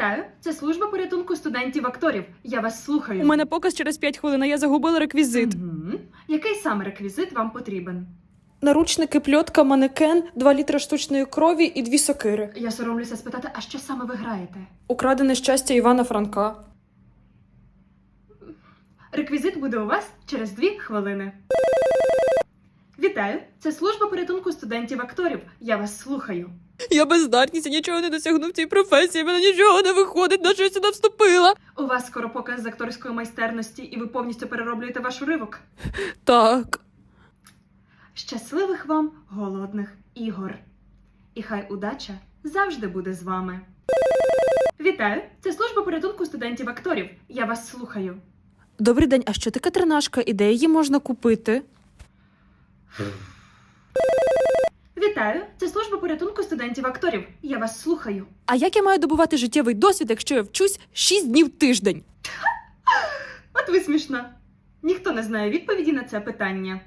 Вітаю! Це служба порятунку студентів-акторів. Я вас слухаю. У мене показ через 5 хвилин, а я загубила реквізит. Мгм. Який саме реквізит вам потрібен? Наручники, пльотка, манекен, 2 літри штучної крові і дві сокири. Я соромлюся спитати, а що саме ви граєте? Украдене щастя Івана Франка. Реквізит буде у вас через дві хвилини. Вітаю! Це служба порятунку студентів-акторів. Я вас слухаю. Я бездарність, я нічого не досягну в цій професії, в мене нічого не виходить, на що я сюди вступила. У вас скоро показ з акторської майстерності, і ви повністю перероблюєте ваш уривок. Так. Щасливих вам голодних ігор. І хай удача завжди буде з вами. Вітаю! Це служба порятунку студентів-акторів. Я вас слухаю. Добрий день, а що таке тринашка і де її можна купити? Вітаю! Це служба порятунку студентів-акторів. Я вас слухаю. А як я маю добувати життєвий досвід, якщо я вчусь 6 днів тиждень? От ви смішна. Ніхто не знає відповіді на це питання.